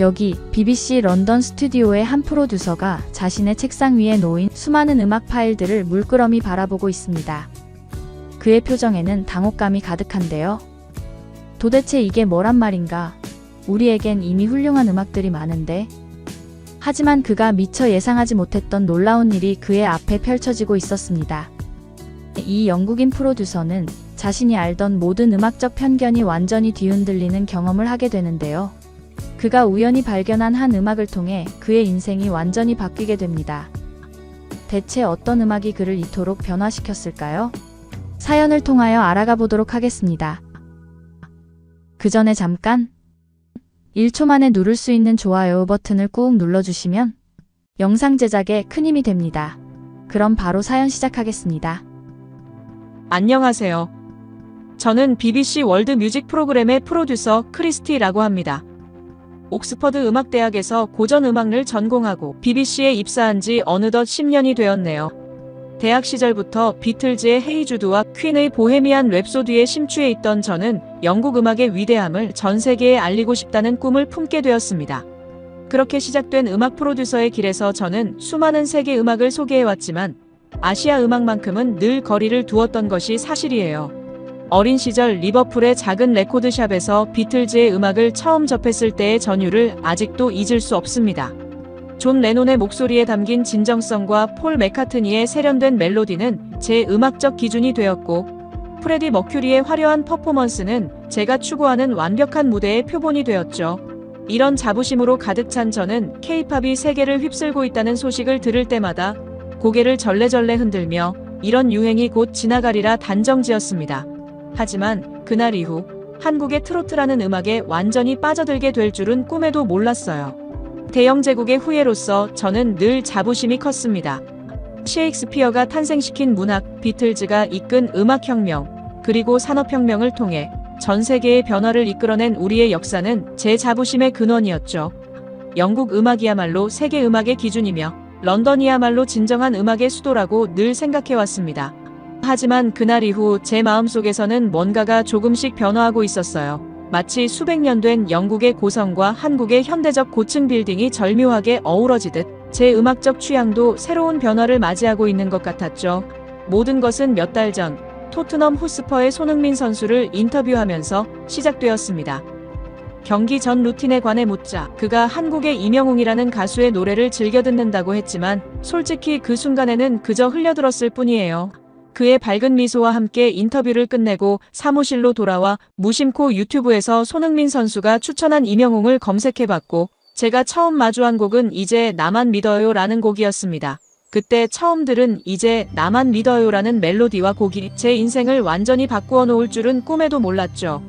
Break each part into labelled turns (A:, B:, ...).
A: 여기 BBC 런던 스튜디오의 한 프로듀서가 자신의 책상 위에 놓인 수많은 음악 파일들을 물끄러미 바라보고 있습니다. 그의 표정에는 당혹감이 가득한데요. 도대체 이게 뭐란 말인가? 우리에겐 이미 훌륭한 음악들이 많은데. 하지만 그가 미처 예상하지 못했던 놀라운 일이 그의 앞에 펼쳐지고 있었습니다. 이 영국인 프로듀서는 자신이 알던 모든 음악적 편견이 완전히 뒤흔들리는 경험을 하게 되는데요. 그가 우연히 발견한 한 음악을 통해 그의 인생이 완전히 바뀌게 됩니다. 대체 어떤 음악이 그를 이토록 변화시켰을까요? 사연을 통하여 알아가 보도록 하겠습니다. 그 전에 잠깐 1초 만에 누를 수 있는 좋아요 버튼을 꾹 눌러주시면 영상 제작에 큰 힘이 됩니다. 그럼 바로 사연 시작하겠습니다.
B: 안녕하세요. 저는 BBC 월드 뮤직 프로그램의 프로듀서 크리스티라고 합니다. 옥스퍼드 음악대학에서 고전 음악을 전공하고 BBC에 입사한 지 어느덧 10년이 되었네요. 대학 시절부터 비틀즈의 헤이주드와 퀸의 보헤미안 랩소디에 심취해 있던 저는 영국 음악의 위대함을 전 세계에 알리고 싶다는 꿈을 품게 되었습니다. 그렇게 시작된 음악 프로듀서의 길에서 저는 수많은 세계 음악을 소개해왔지만 아시아 음악만큼은 늘 거리를 두었던 것이 사실이에요. 어린 시절 리버풀의 작은 레코드샵에서 비틀즈의 음악을 처음 접했을 때의 전율을 아직도 잊을 수 없습니다. 존 레논의 목소리에 담긴 진정성과 폴 맥카트니의 세련된 멜로디는 제 음악적 기준이 되었고, 프레디 머큐리의 화려한 퍼포먼스는 제가 추구하는 완벽한 무대의 표본이 되었죠. 이런 자부심으로 가득 찬 저는 케이팝이 세계를 휩쓸고 있다는 소식을 들을 때마다 고개를 절레절레 흔들며 이런 유행이 곧 지나가리라 단정지었습니다. 하지만 그날 이후 한국의 트로트라는 음악에 완전히 빠져들게 될 줄은 꿈에도 몰랐어요. 대영 제국의 후예로서 저는 늘 자부심이 컸습니다. 셰익스피어가 탄생시킨 문학, 비틀즈가 이끈 음악혁명, 그리고 산업혁명을 통해 전 세계의 변화를 이끌어낸 우리의 역사는 제 자부심의 근원이었죠. 영국 음악이야말로 세계 음악의 기준이며 런던이야말로 진정한 음악의 수도라고 늘 생각해왔습니다. 하지만 그날 이후 제 마음속에서는 뭔가가 조금씩 변화하고 있었어요. 마치 수백 년 된 영국의 고성과 한국의 현대적 고층 빌딩이 절묘하게 어우러지듯 제 음악적 취향도 새로운 변화를 맞이하고 있는 것 같았죠. 모든 것은 몇 달 전 토트넘 호스퍼의 손흥민 선수를 인터뷰하면서 시작되었습니다. 경기 전 루틴에 관해 묻자 그가 한국의 이명웅이라는 가수의 노래를 즐겨 듣는다고 했지만 솔직히 그 순간에는 그저 흘려들었을 뿐이에요. 그의 밝은 미소와 함께 인터뷰를 끝내고 사무실로 돌아와 무심코 유튜브에서 손흥민 선수가 추천한 이명웅을 검색해봤고 제가 처음 마주한 곡은 이제 나만 믿어요 라는 곡이었습니다. 그때 처음 들은 이제 나만 믿어요 라는 멜로디와 곡이 제 인생을 완전히 바꾸어 놓을 줄은 꿈에도 몰랐죠.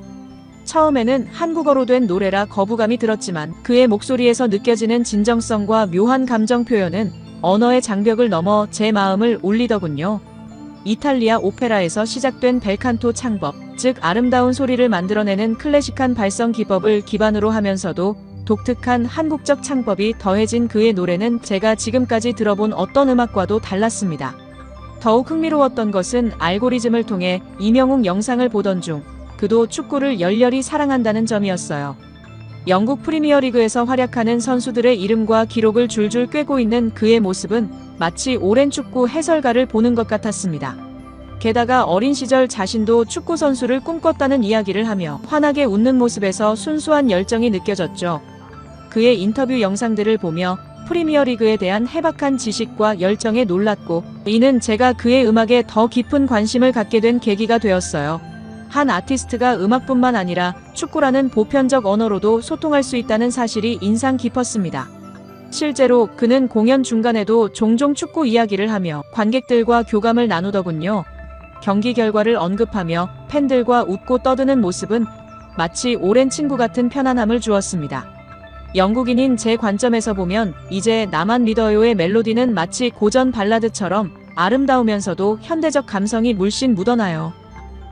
B: 처음에는 한국어로 된 노래라 거부감이 들었지만 그의 목소리에서 느껴지는 진정성과 묘한 감정 표현은 언어의 장벽을 넘어 제 마음을 울리더군요. 이탈리아 오페라에서 시작된 벨칸토 창법, 즉 아름다운 소리를 만들어내는 클래식한 발성 기법을 기반으로 하면서도 독특한 한국적 창법이 더해진 그의 노래는 제가 지금까지 들어본 어떤 음악과도 달랐습니다. 더욱 흥미로웠던 것은 알고리즘을 통해 이명웅 영상을 보던 중 그도 축구를 열렬히 사랑한다는 점이었어요. 영국 프리미어리그에서 활약하는 선수들의 이름과 기록을 줄줄 꿰고 있는 그의 모습은 마치 오랜 축구 해설가를 보는 것 같았습니다. 게다가 어린 시절 자신도 축구 선수를 꿈꿨다는 이야기를 하며 환하게 웃는 모습에서 순수한 열정이 느껴졌죠. 그의 인터뷰 영상들을 보며 프리미어리그에 대한 해박한 지식과 열정에 놀랐고 이는 제가 그의 음악에 더 깊은 관심을 갖게 된 계기가 되었어요. 한 아티스트가 음악뿐만 아니라 축구라는 보편적 언어로도 소통할 수 있다는 사실이 인상 깊었습니다. 실제로 그는 공연 중간에도 종종 축구 이야기를 하며 관객들과 교감을 나누더군요. 경기 결과를 언급하며 팬들과 웃고 떠드는 모습은 마치 오랜 친구 같은 편안함을 주었습니다. 영국인인 제 관점에서 보면 이제 나만 믿어요의 멜로디는 마치 고전 발라드처럼 아름다우면서도 현대적 감성이 물씬 묻어나요.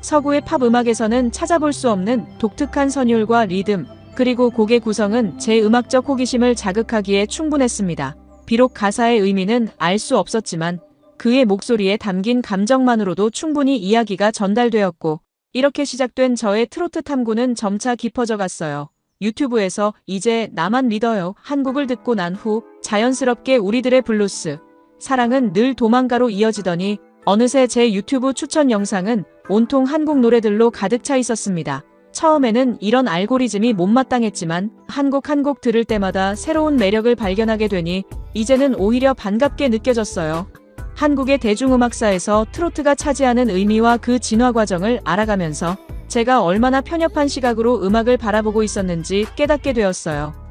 B: 서구의 팝 음악에서는 찾아볼 수 없는 독특한 선율과 리듬, 그리고 곡의 구성은 제 음악적 호기심을 자극하기에 충분했습니다. 비록 가사의 의미는 알 수 없었지만 그의 목소리에 담긴 감정만으로도 충분히 이야기가 전달되었고 이렇게 시작된 저의 트로트 탐구는 점차 깊어져 갔어요. 유튜브에서 이제 나만 믿어요 한국을 듣고 난 후 자연스럽게 우리들의 블루스, 사랑은 늘 도망가로 이어지더니 어느새 제 유튜브 추천 영상은 온통 한국 노래들로 가득 차 있었습니다. 처음에는 이런 알고리즘이 못마땅했지만 한곡 한 곡 들을 때마다 새로운 매력을 발견하게 되니 이제는 오히려 반갑게 느껴졌어요. 한국의 대중음악사에서 트로트가 차지하는 의미와 그 진화 과정을 알아가면서 제가 얼마나 편협한 시각으로 음악을 바라보고 있었는지 깨닫게 되었어요.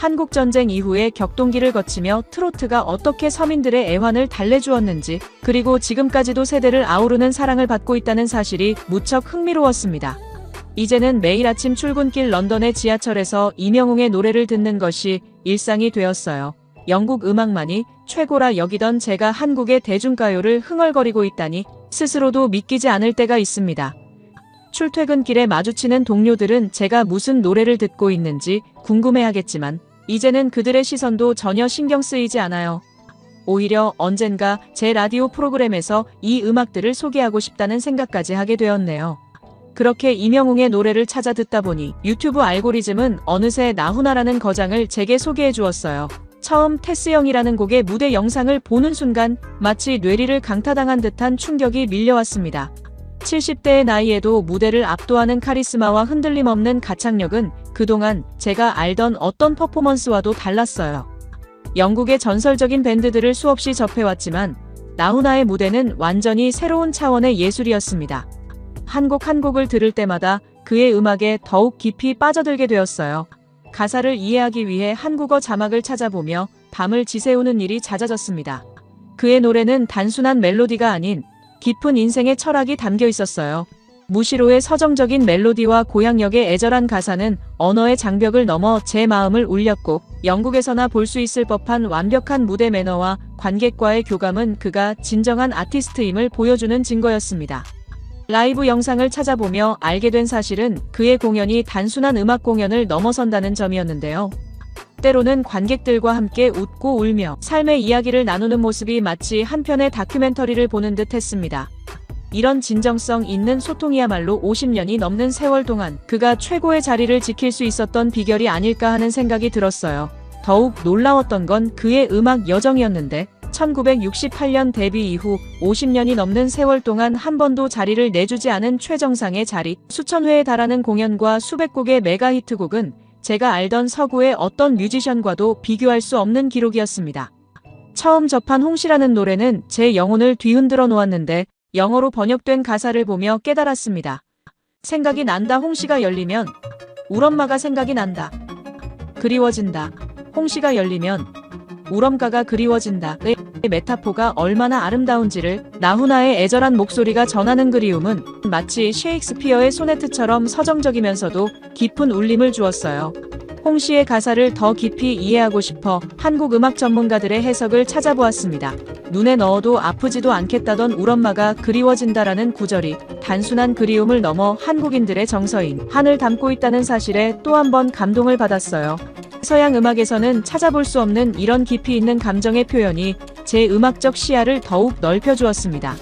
B: 한국 전쟁 이후에 격동기를 거치며 트로트가 어떻게 서민들의 애환을 달래주었는지, 그리고 지금까지도 세대를 아우르는 사랑을 받고 있다는 사실이 무척 흥미로웠습니다. 이제는 매일 아침 출근길 런던의 지하철에서 이명웅의 노래를 듣는 것이 일상이 되었어요. 영국 음악만이 최고라 여기던 제가 한국의 대중가요를 흥얼거리고 있다니 스스로도 믿기지 않을 때가 있습니다. 출퇴근길에 마주치는 동료들은 제가 무슨 노래를 듣고 있는지 궁금해하겠지만 이제는 그들의 시선도 전혀 신경 쓰이지 않아요. 오히려 언젠가 제 라디오 프로그램에서 이 음악들을 소개하고 싶다는 생각까지 하게 되었네요. 그렇게 이명웅의 노래를 찾아 듣다 보니 유튜브 알고리즘은 어느새 나훈아라는 거장을 제게 소개해 주었어요. 처음 테스형이라는 곡의 무대 영상을 보는 순간 마치 뇌리를 강타당한 듯한 충격이 밀려왔습니다. 70대의 나이에도 무대를 압도하는 카리스마와 흔들림 없는 가창력은 그동안 제가 알던 어떤 퍼포먼스와도 달랐어요. 영국의 전설적인 밴드들을 수없이 접해왔지만 나훈아의 무대는 완전히 새로운 차원의 예술이었습니다. 한 곡 한 곡을 들을 때마다 그의 음악에 더욱 깊이 빠져들게 되었어요. 가사를 이해하기 위해 한국어 자막을 찾아보며 밤을 지새우는 일이 잦아졌습니다. 그의 노래는 단순한 멜로디가 아닌 깊은 인생의 철학이 담겨 있었어요. 무시로의 서정적인 멜로디와 고향역의 애절한 가사는 언어의 장벽을 넘어 제 마음을 울렸고 영국에서나 볼 수 있을 법한 완벽한 무대 매너와 관객과의 교감은 그가 진정한 아티스트임을 보여주는 증거였습니다. 라이브 영상을 찾아보며 알게 된 사실은 그의 공연이 단순한 음악 공연을 넘어선다는 점이었는데요. 때로는 관객들과 함께 웃고 울며 삶의 이야기를 나누는 모습이 마치 한 편의 다큐멘터리를 보는 듯 했습니다. 이런 진정성 있는 소통이야말로 50년이 넘는 세월 동안 그가 최고의 자리를 지킬 수 있었던 비결이 아닐까 하는 생각이 들었어요. 더욱 놀라웠던 건 그의 음악 여정이었는데 1968년 데뷔 이후 50년이 넘는 세월 동안 한 번도 자리를 내주지 않은 최정상의 자리, 수천 회에 달하는 공연과 수백 곡의 메가 히트곡은 제가 알던 서구의 어떤 뮤지션과도 비교할 수 없는 기록이었습니다. 처음 접한 홍시라는 노래는 제 영혼을 뒤흔들어 놓았는데 영어로 번역된 가사를 보며 깨달았습니다. 생각이 난다 홍시가 열리면 울 엄마가 생각이 난다. 그리워진다. 홍시가 열리면 울엄가가 그리워진다. 의 메타포가 얼마나 아름다운지를 나훈아의 애절한 목소리가 전하는 그리움은 마치 셰익스피어의 소네트처럼 서정적이면서도 깊은 울림을 주었어요. 홍시의 가사를 더 깊이 이해하고 싶어 한국 음악 전문가들의 해석을 찾아보았습니다. 눈에 넣어도 아프지도 않겠다던 울엄마가 그리워진다라는 구절이 단순한 그리움을 넘어 한국인들의 정서인 한을 담고 있다는 사실에 또 한 번 감동을 받았어요. 서양 음악에서는 찾아볼 수 없는 이런 깊이 있는 감정의 표현이 제 음악적 시야를 더욱 넓혀주었습니다.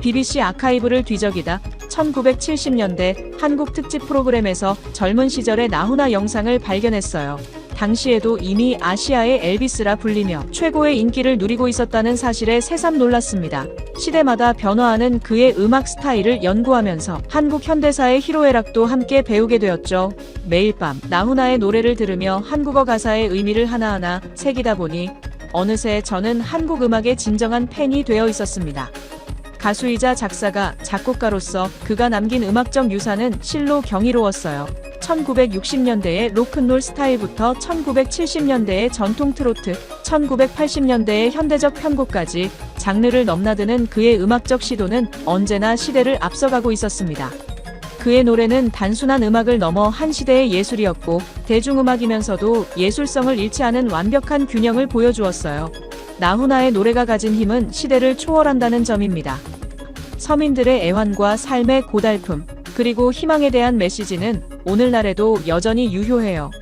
B: BBC 아카이브를 뒤적이다 1970년대 한국 특집 프로그램에서 젊은 시절의 나훈아 영상을 발견했어요. 당시에도 이미 아시아의 엘비스라 불리며 최고의 인기를 누리고 있었다는 사실에 새삼 놀랐습니다. 시대마다 변화하는 그의 음악 스타일을 연구하면서 한국 현대사의 희로애락도 함께 배우게 되었죠. 매일 밤 나훈아의 노래를 들으며 한국어 가사의 의미를 하나하나 새기다 보니 어느새 저는 한국 음악의 진정한 팬이 되어 있었습니다. 가수이자 작사가, 작곡가로서 그가 남긴 음악적 유산은 실로 경이로웠어요. 1960년대의 로큰롤 스타일부터 1970년대의 전통 트로트, 1980년대의 현대적 편곡까지 장르를 넘나드는 그의 음악적 시도는 언제나 시대를 앞서가고 있었습니다. 그의 노래는 단순한 음악을 넘어 한 시대의 예술이었고 대중음악이면서도 예술성을 잃지 않은 완벽한 균형을 보여주었어요. 나훈아의 노래가 가진 힘은 시대를 초월한다는 점입니다. 서민들의 애환과 삶의 고달픔, 그리고 희망에 대한 메시지는 오늘날에도 여전히 유효해요.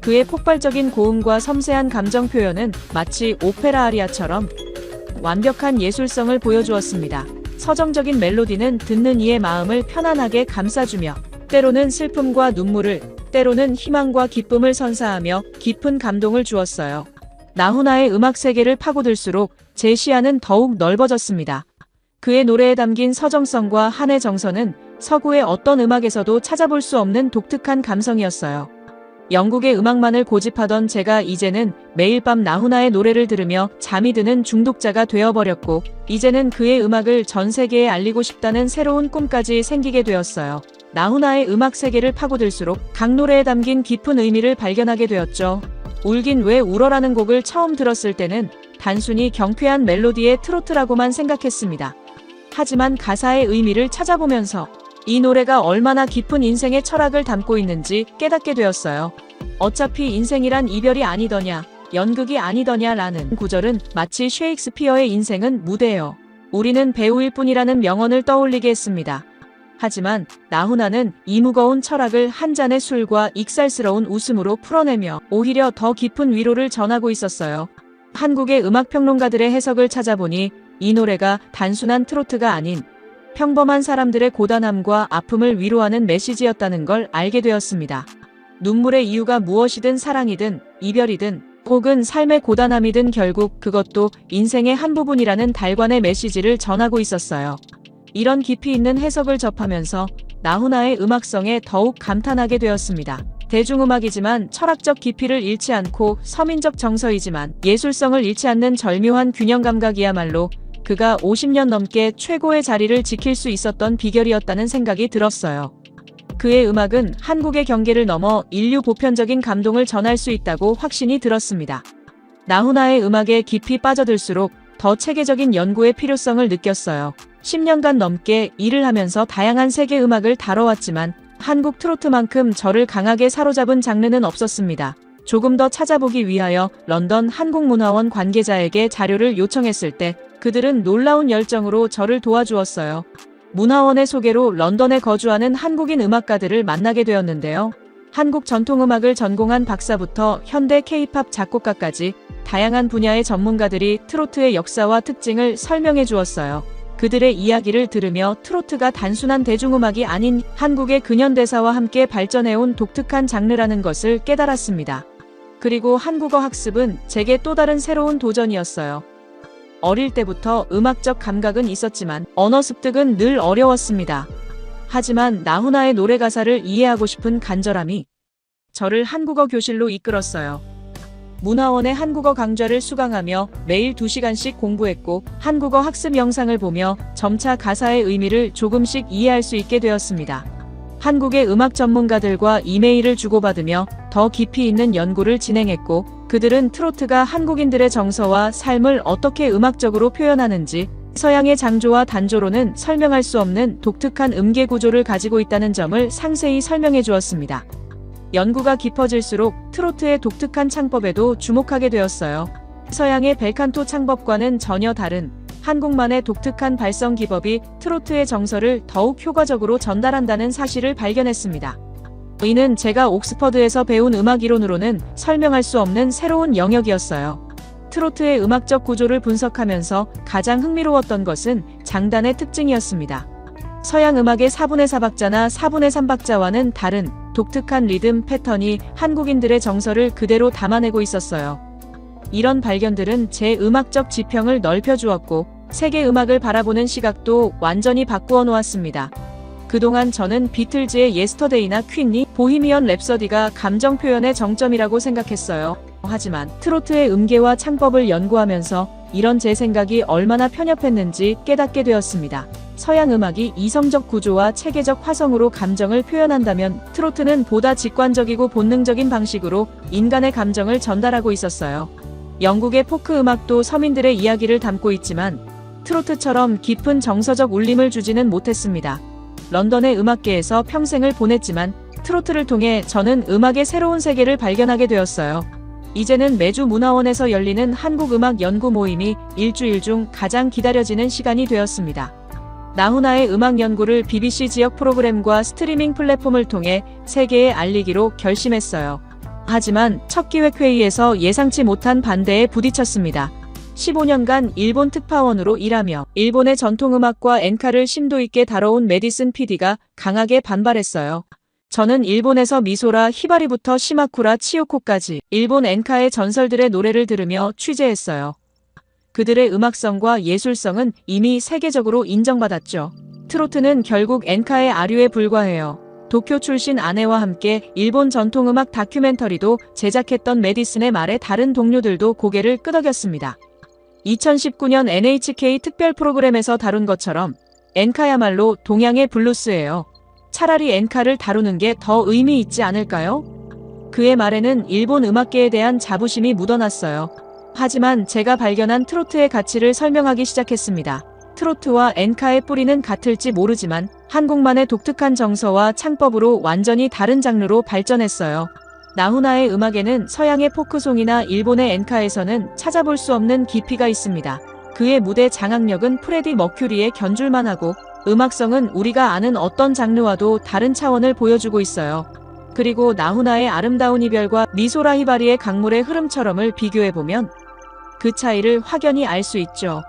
B: 그의 폭발적인 고음과 섬세한 감정 표현은 마치 오페라 아리아처럼 완벽한 예술성을 보여주었습니다. 서정적인 멜로디는 듣는 이의 마음을 편안하게 감싸주며 때로는 슬픔과 눈물을, 때로는 희망과 기쁨을 선사하며 깊은 감동을 주었어요. 나훈아의 음악 세계를 파고들수록 제 시야는 더욱 넓어졌습니다. 그의 노래에 담긴 서정성과 한의 정서는 서구의 어떤 음악에서도 찾아볼 수 없는 독특한 감성이었어요. 영국의 음악만을 고집하던 제가 이제는 매일 밤 나훈아의 노래를 들으며 잠이 드는 중독자가 되어버렸고, 이제는 그의 음악을 전 세계에 알리고 싶다는 새로운 꿈까지 생기게 되었어요. 나훈아의 음악 세계를 파고들수록 각 노래에 담긴 깊은 의미를 발견하게 되었죠. 울긴 왜 울어라는 곡을 처음 들었을 때는 단순히 경쾌한 멜로디의 트로트라고만 생각했습니다. 하지만 가사의 의미를 찾아보면서 이 노래가 얼마나 깊은 인생의 철학을 담고 있는지 깨닫게 되었어요. 어차피 인생이란 이별이 아니더냐, 연극이 아니더냐라는 구절은 마치 셰익스피어의 인생은 무대예요. 우리는 배우일 뿐이라는 명언을 떠올리게 했습니다. 하지만 나훈아는 이 무거운 철학을 한 잔의 술과 익살스러운 웃음으로 풀어내며 오히려 더 깊은 위로를 전하고 있었어요. 한국의 음악평론가들의 해석을 찾아보니 이 노래가 단순한 트로트가 아닌 평범한 사람들의 고단함과 아픔을 위로하는 메시지였다는 걸 알게 되었습니다. 눈물의 이유가 무엇이든 사랑이든 이별이든 혹은 삶의 고단함이든 결국 그것도 인생의 한 부분이라는 달관의 메시지를 전하고 있었어요. 이런 깊이 있는 해석을 접하면서 나훈아의 음악성에 더욱 감탄하게 되었습니다. 대중음악이지만 철학적 깊이를 잃지 않고 서민적 정서이지만 예술성을 잃지 않는 절묘한 균형 감각이야말로 그가 50년 넘게 최고의 자리를 지킬 수 있었던 비결이었다는 생각이 들었어요. 그의 음악은 한국의 경계를 넘어 인류 보편적인 감동을 전할 수 있다고 확신이 들었습니다. 나훈아의 음악에 깊이 빠져들수록 더 체계적인 연구의 필요성을 느꼈어요. 10년간 넘게 일을 하면서 다양한 세계 음악을 다뤄왔지만 한국 트로트만큼 저를 강하게 사로잡은 장르는 없었습니다. 조금 더 찾아보기 위하여 런던 한국문화원 관계자에게 자료를 요청했을 때 그들은 놀라운 열정으로 저를 도와주었어요. 문화원의 소개로 런던에 거주하는 한국인 음악가들을 만나게 되었는데요. 한국 전통음악을 전공한 박사부터 현대 케이팝 작곡가까지 다양한 분야의 전문가들이 트로트의 역사와 특징을 설명해 주었어요. 그들의 이야기를 들으며 트로트가 단순한 대중음악이 아닌 한국의 근현대사와 함께 발전해온 독특한 장르라는 것을 깨달았습니다. 그리고 한국어 학습은 제게 또 다른 새로운 도전이었어요. 어릴 때부터 음악적 감각은 있었지만 언어 습득은 늘 어려웠습니다. 하지만 나훈아의 노래 가사를 이해하고 싶은 간절함이 저를 한국어 교실로 이끌었어요. 문화원의 한국어 강좌를 수강하며 매일 2시간씩 공부했고 한국어 학습 영상을 보며 점차 가사의 의미를 조금씩 이해할 수 있게 되었습니다. 한국의 음악 전문가들과 이메일을 주고받으며 더 깊이 있는 연구를 진행했고 그들은 트로트가 한국인들의 정서와 삶을 어떻게 음악적으로 표현하는지 서양의 장조와 단조로는 설명할 수 없는 독특한 음계 구조를 가지고 있다는 점을 상세히 설명해 주었습니다. 연구가 깊어질수록 트로트의 독특한 창법에도 주목하게 되었어요. 서양의 벨칸토 창법과는 전혀 다른 한국만의 독특한 발성 기법이 트로트의 정서를 더욱 효과적으로 전달한다는 사실을 발견했습니다. 이는 제가 옥스퍼드에서 배운 음악 이론으로는 설명할 수 없는 새로운 영역이었어요. 트로트의 음악적 구조를 분석하면서 가장 흥미로웠던 것은 장단의 특징이었습니다. 서양 음악의 4분의 4박자나 4분의 3박자와는 다른 독특한 리듬 패턴이 한국인들의 정서를 그대로 담아내고 있었어요. 이런 발견들은 제 음악적 지평을 넓혀주었고 세계 음악을 바라보는 시각도 완전히 바꾸어 놓았습니다. 그동안 저는 비틀즈의 예스터데이나 퀸이 보히미언 랩서디가 감정 표현의 정점이라고 생각했어요. 하지만 트로트의 음계와 창법을 연구하면서 이런 제 생각이 얼마나 편협했는지 깨닫게 되었습니다. 서양 음악이 이성적 구조와 체계적 화성으로 감정을 표현한다면 트로트는 보다 직관적이고 본능적인 방식으로 인간의 감정을 전달하고 있었어요. 영국의 포크 음악도 서민들의 이야기를 담고 있지만 트로트처럼 깊은 정서적 울림을 주지는 못했습니다. 런던의 음악계에서 평생을 보냈지만 트로트를 통해 저는 음악의 새로운 세계를 발견하게 되었어요. 이제는 매주 문화원에서 열리는 한국 음악 연구 모임이 일주일 중 가장 기다려지는 시간이 되었습니다. 나훈아의 음악 연구를 BBC 지역 프로그램과 스트리밍 플랫폼을 통해 세계에 알리기로 결심했어요. 하지만 첫 기획회의에서 예상치 못한 반대에 부딪혔습니다. 15년간 일본 특파원으로 일하며 일본의 전통음악과 엔카를 심도 있게 다뤄온 메디슨 PD가 강하게 반발했어요. 저는 일본에서 미소라 히바리부터 시마쿠라 치요코까지 일본 엔카의 전설들의 노래를 들으며 취재했어요. 그들의 음악성과 예술성은 이미 세계적으로 인정받았죠. 트로트는 결국 엔카의 아류에 불과해요. 도쿄 출신 아내와 함께 일본 전통음악 다큐멘터리도 제작했던 메디슨의 말에 다른 동료들도 고개를 끄덕였습니다. 2019년 NHK 특별 프로그램에서 다룬 것처럼 엔카야말로 동양의 블루스예요. 차라리 엔카를 다루는 게 더 의미 있지 않을까요? 그의 말에는 일본 음악계에 대한 자부심이 묻어났어요. 하지만 제가 발견한 트로트의 가치를 설명하기 시작했습니다. 트로트와 엔카의 뿌리는 같을지 모르지만 한국만의 독특한 정서와 창법으로 완전히 다른 장르로 발전했어요. 나훈아의 음악에는 서양의 포크송이나 일본의 엔카에서는 찾아볼 수 없는 깊이가 있습니다. 그의 무대 장악력은 프레디 머큐리의 견줄만 하고 음악성은 우리가 아는 어떤 장르와도 다른 차원을 보여주고 있어요. 그리고 나훈아의 아름다운 이별과 미소라 히바리의 강물의 흐름처럼을 비교해보면 그 차이를 확연히 알 수 있죠.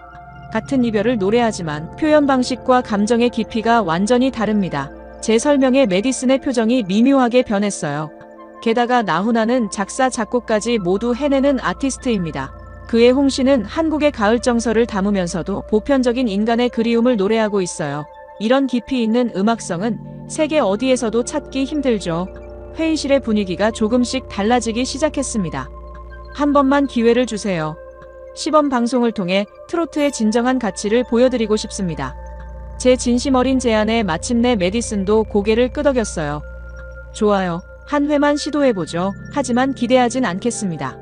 B: 같은 이별을 노래하지만 표현 방식과 감정의 깊이가 완전히 다릅니다. 제 설명에 메디슨의 표정이 미묘하게 변했어요. 게다가 나훈아는 작사, 작곡까지 모두 해내는 아티스트입니다. 그의 홍시는 한국의 가을 정서를 담으면서도 보편적인 인간의 그리움을 노래하고 있어요. 이런 깊이 있는 음악성은 세계 어디에서도 찾기 힘들죠. 회의실의 분위기가 조금씩 달라지기 시작했습니다. 한 번만 기회를 주세요. 시범 방송을 통해 트로트의 진정한 가치를 보여드리고 싶습니다. 제 진심 어린 제안에 마침내 메디슨도 고개를 끄덕였어요. 좋아요. 한 회만 시도해보죠. 하지만 기대하진 않겠습니다.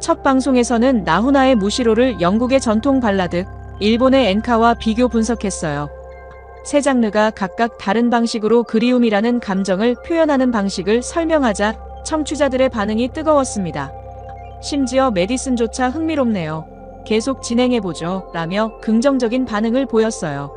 B: 첫 방송에서는 나훈아의 무시로를 영국의 전통 발라드, 일본의 엔카와 비교 분석했어요. 세 장르가 각각 다른 방식으로 그리움이라는 감정을 표현하는 방식을 설명하자 청취자들의 반응이 뜨거웠습니다. 심지어 메디슨조차 흥미롭네요. 계속 진행해보죠. 라며 긍정적인 반응을 보였어요.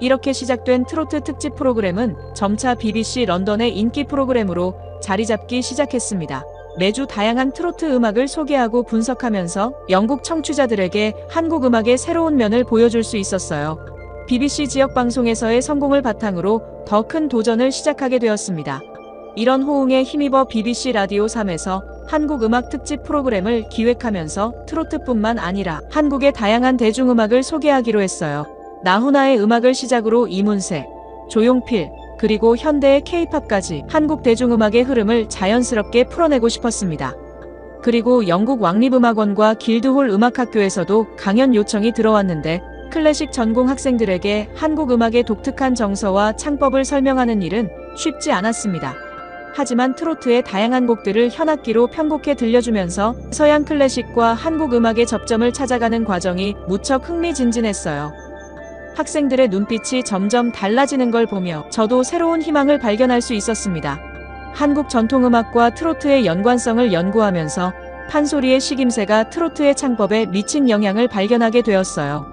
B: 이렇게 시작된 트로트 특집 프로그램은 점차 BBC 런던의 인기 프로그램으로 자리 잡기 시작했습니다. 매주 다양한 트로트 음악을 소개하고 분석하면서 영국 청취자들에게 한국 음악의 새로운 면을 보여줄 수 있었어요. BBC 지역 방송에서의 성공을 바탕으로 더 큰 도전을 시작하게 되었습니다. 이런 호응에 힘입어 BBC 라디오 3에서 한국 음악 특집 프로그램을 기획하면서 트로트뿐만 아니라 한국의 다양한 대중음악을 소개하기로 했어요. 나훈아의 음악을 시작으로 이문세, 조용필, 그리고 현대의 케이팝까지 한국 대중음악의 흐름을 자연스럽게 풀어내고 싶었습니다. 그리고 영국 왕립음악원과 길드홀 음악학교에서도 강연 요청이 들어왔는데 클래식 전공 학생들에게 한국 음악의 독특한 정서와 창법을 설명하는 일은 쉽지 않았습니다. 하지만 트로트의 다양한 곡들을 현악기로 편곡해 들려주면서 서양 클래식과 한국 음악의 접점을 찾아가는 과정이 무척 흥미진진했어요. 학생들의 눈빛이 점점 달라지는 걸 보며 저도 새로운 희망을 발견할 수 있었습니다. 한국 전통음악과 트로트의 연관성을 연구하면서 판소리의 식임새가 트로트의 창법에 미친 영향을 발견하게 되었어요.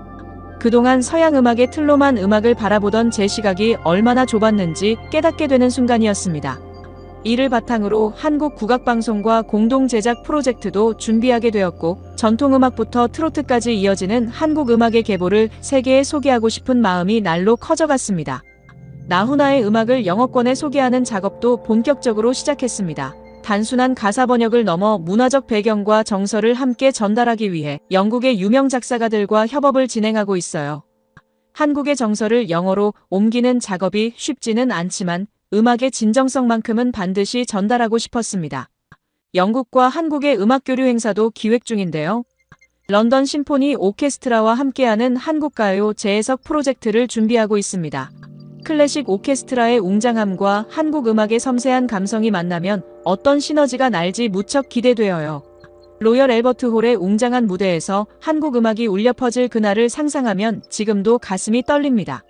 B: 그동안 서양 음악의 틀로만 음악을 바라보던 제 시각이 얼마나 좁았는지 깨닫게 되는 순간이었습니다. 이를 바탕으로 한국 국악방송과 공동 제작 프로젝트도 준비하게 되었고 전통음악부터 트로트까지 이어지는 한국 음악의 계보를 세계에 소개하고 싶은 마음이 날로 커져갔습니다. 나훈아의 음악을 영어권에 소개하는 작업도 본격적으로 시작했습니다. 단순한 가사 번역을 넘어 문화적 배경과 정서를 함께 전달하기 위해 영국의 유명 작사가들과 협업을 진행하고 있어요. 한국의 정서를 영어로 옮기는 작업이 쉽지는 않지만 음악의 진정성만큼은 반드시 전달하고 싶었습니다. 영국과 한국의 음악 교류 행사도 기획 중인데요. 런던 심포니 오케스트라와 함께하는 한국가요 재해석 프로젝트를 준비하고 있습니다. 클래식 오케스트라의 웅장함과 한국 음악의 섬세한 감성이 만나면 어떤 시너지가 날지 무척 기대되어요. 로열 엘버트 홀의 웅장한 무대에서 한국 음악이 울려 퍼질 그날을 상상하면 지금도 가슴이 떨립니다.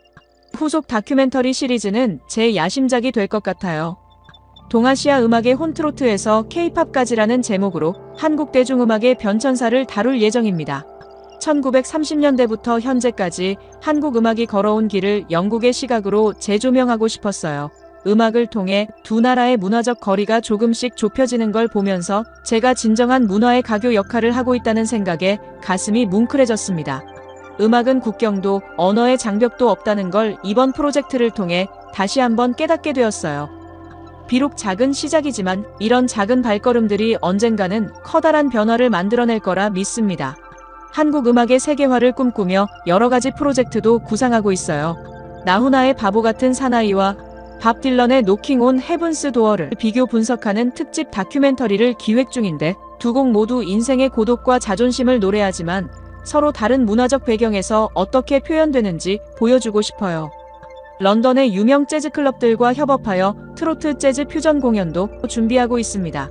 B: 후속 다큐멘터리 시리즈는 제 야심작이 될 것 같아요. 동아시아 음악의 혼트로트에서 케이팝까지라는 제목으로 한국 대중음악의 변천사를 다룰 예정입니다. 1930년대부터 현재까지 한국 음악이 걸어온 길을 영국의 시각으로 재조명하고 싶었어요. 음악을 통해 두 나라의 문화적 거리가 조금씩 좁혀지는 걸 보면서 제가 진정한 문화의 가교 역할을 하고 있다는 생각에 가슴이 뭉클해졌습니다. 음악은 국경도 언어의 장벽도 없다는 걸 이번 프로젝트를 통해 다시 한번 깨닫게 되었어요. 비록 작은 시작이지만 이런 작은 발걸음들이 언젠가는 커다란 변화를 만들어낼 거라 믿습니다. 한국 음악의 세계화를 꿈꾸며 여러 가지 프로젝트도 구상하고 있어요. 나훈아의 바보 같은 사나이와 밥 딜런의 노킹 온 헤븐스 도어를 비교 분석하는 특집 다큐멘터리를 기획 중인데 두 곡 모두 인생의 고독과 자존심을 노래하지만 서로 다른 문화적 배경에서 어떻게 표현되는지 보여주고 싶어요. 런던의 유명 재즈 클럽들과 협업하여 트로트 재즈 퓨전 공연도 준비하고 있습니다.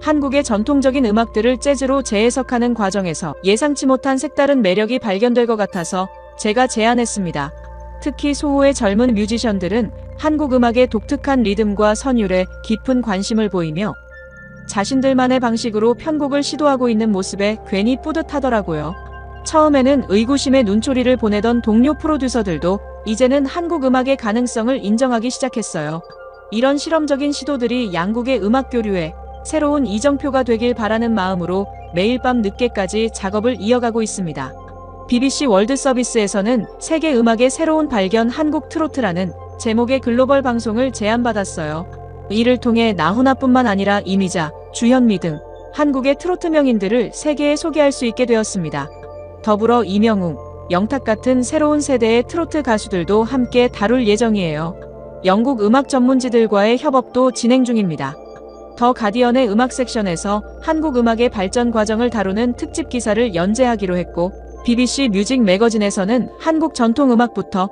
B: 한국의 전통적인 음악들을 재즈로 재해석하는 과정에서 예상치 못한 색다른 매력이 발견될 것 같아서 제가 제안했습니다. 특히 소호의 젊은 뮤지션들은 한국 음악의 독특한 리듬과 선율에 깊은 관심을 보이며 자신들만의 방식으로 편곡을 시도하고 있는 모습에 괜히 뿌듯하더라고요. 처음에는 의구심의 눈초리를 보내던 동료 프로듀서들도 이제는 한국 음악의 가능성을 인정하기 시작했어요. 이런 실험적인 시도들이 양국의 음악 교류에 새로운 이정표가 되길 바라는 마음으로 매일 밤 늦게까지 작업을 이어가고 있습니다. BBC 월드 서비스에서는 세계 음악의 새로운 발견 한국 트로트라는 제목의 글로벌 방송을 제안받았어요. 이를 통해 나훈아뿐만 아니라 이미자, 주현미 등 한국의 트로트 명인들을 세계에 소개할 수 있게 되었습니다. 더불어 이명웅, 영탁 같은 새로운 세대의 트로트 가수들도 함께 다룰 예정이에요. 영국 음악 전문지들과의 협업도 진행 중입니다. 더 가디언의 음악 섹션에서 한국 음악의 발전 과정을 다루는 특집 기사를 연재하기로 했고, BBC 뮤직 매거진에서는 한국 전통 음악부터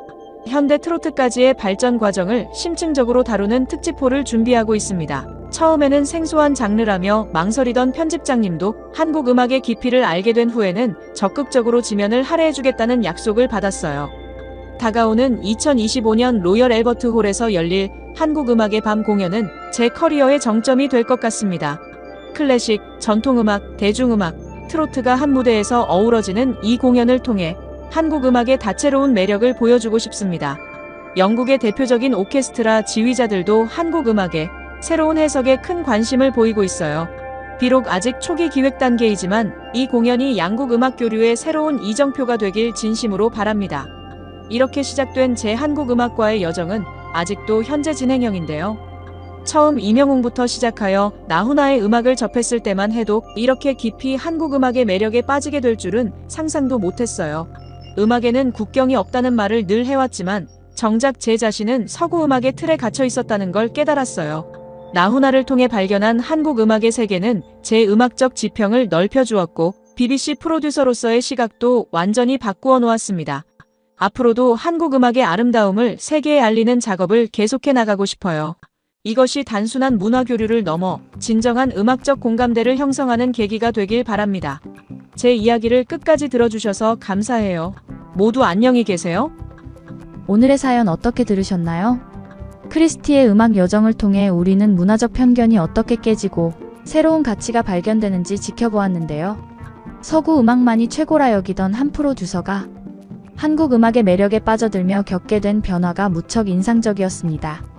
B: 현대 트로트까지의 발전 과정을 심층적으로 다루는 특집호를 준비하고 있습니다. 처음에는 생소한 장르라며 망설이던 편집장님도 한국 음악의 깊이를 알게 된 후에는 적극적으로 지면을 할애해주겠다는 약속을 받았어요. 다가오는 2025년 로열 엘버트 홀에서 열릴 한국 음악의 밤 공연은 제 커리어의 정점이 될 것 같습니다. 클래식, 전통음악, 대중음악, 트로트가 한 무대에서 어우러지는 이 공연을 통해 한국 음악의 다채로운 매력을 보여주고 싶습니다. 영국의 대표적인 오케스트라 지휘자들도 한국 음악에 새로운 해석에 큰 관심을 보이고 있어요. 비록 아직 초기 기획 단계이지만 이 공연이 양국 음악 교류의 새로운 이정표가 되길 진심으로 바랍니다. 이렇게 시작된 제 한국 음악과의 여정은 아직도 현재 진행형인데요. 처음 이명웅부터 시작하여 나훈아의 음악을 접했을 때만 해도 이렇게 깊이 한국 음악의 매력에 빠지게 될 줄은 상상도 못했어요. 음악에는 국경이 없다는 말을 늘 해왔지만 정작 제 자신은 서구 음악의 틀에 갇혀 있었다는 걸 깨달았어요. 나훈아를 통해 발견한 한국 음악의 세계는 제 음악적 지평을 넓혀주었고 BBC 프로듀서로서의 시각도 완전히 바꾸어 놓았습니다. 앞으로도 한국 음악의 아름다움을 세계에 알리는 작업을 계속해 나가고 싶어요. 이것이 단순한 문화 교류를 넘어 진정한 음악적 공감대를 형성하는 계기가 되길 바랍니다. 제 이야기를 끝까지 들어주셔서 감사해요. 모두 안녕히 계세요.
A: 오늘의 사연 어떻게 들으셨나요? 크리스티의 음악 여정을 통해 우리는 문화적 편견이 어떻게 깨지고 새로운 가치가 발견되는지 지켜보았는데요. 서구 음악만이 최고라 여기던 한 프로듀서가 한국 음악의 매력에 빠져들며 겪게 된 변화가 무척 인상적이었습니다.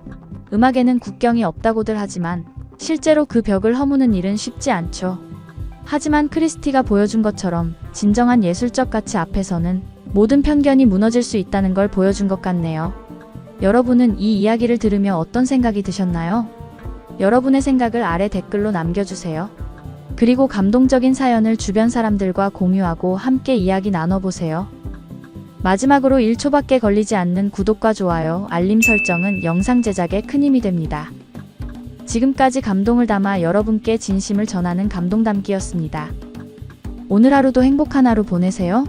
A: 음악에는 국경이 없다고들 하지만 실제로 그 벽을 허무는 일은 쉽지 않죠. 하지만 크리스티가 보여준 것처럼 진정한 예술적 가치 앞에서는 모든 편견이 무너질 수 있다는 걸 보여준 것 같네요. 여러분은 이 이야기를 들으며 어떤 생각이 드셨나요? 여러분의 생각을 아래 댓글로 남겨주세요. 그리고 감동적인 사연을 주변 사람들과 공유하고 함께 이야기 나눠보세요. 마지막으로 1초밖에 걸리지 않는 구독과 좋아요, 알림 설정은 영상 제작에 큰 힘이 됩니다. 지금까지 감동을 담아 여러분께 진심을 전하는 감동 담기였습니다. 오늘 하루도 행복한 하루 보내세요.